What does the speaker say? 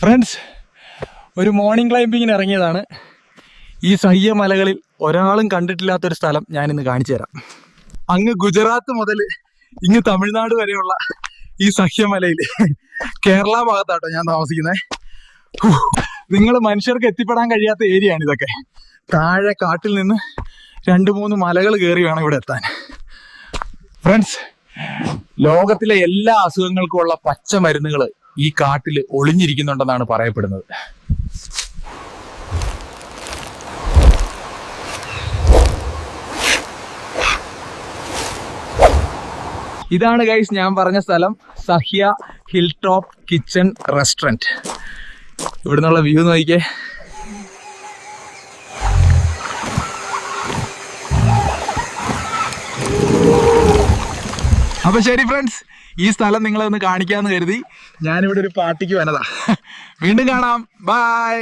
Friends ഒരു morning ക്ലൈംബിങ്ങിന് ഇറങ്ങിയതാണ്. ഈ സഹ്യ മലകളിൽ ഒരാളും കണ്ടിട്ടില്ലാത്തൊരു സ്ഥലം ഞാനിന്ന് കാണിച്ചു തരാം. അങ്ങ് ഗുജറാത്ത് മുതൽ ഇങ്ങ് തമിഴ്നാട് വരെയുള്ള ഈ സഹ്യമലയിൽ കേരള ഭാഗത്താട്ടോ ഞാൻ താമസിക്കുന്നത് നിങ്ങൾ മനുഷ്യർക്ക് എത്തിപ്പെടാൻ കഴിയാത്ത ഏരിയ ആണ് ഇതൊക്കെ. താഴെ കാട്ടിൽ നിന്ന് രണ്ട് മൂന്ന് മലകൾ കയറി വേണം ഇവിടെ എത്താൻ. ഫ്രണ്ട്സ് ലോകത്തിലെ എല്ലാ അസുഖങ്ങൾക്കും ഉള്ള പച്ച മരുന്നുകൾ ഈ കാട്ടിൽ ഒളിഞ്ഞിരിക്കുന്നുണ്ടെന്നാണ് പറയപ്പെടുന്നത്. ഇതാണ് ഗൈസ് ഞാൻ പറഞ്ഞ സ്ഥലം Sahya hill top kitchen restaurant. ഇവിടെ നിന്നുള്ള വ്യൂ നോക്കിക്കേ. അപ്പൊ ശരി ഫ്രണ്ട്സ് ഈ സ്ഥലം നിങ്ങളെ ഒന്ന് കാണിക്കാന്ന് കരുതി ഞാനിവിടെ ഒരു പാർട്ടിക്ക് വന്നതാ. വീണ്ടും കാണാം. ബൈ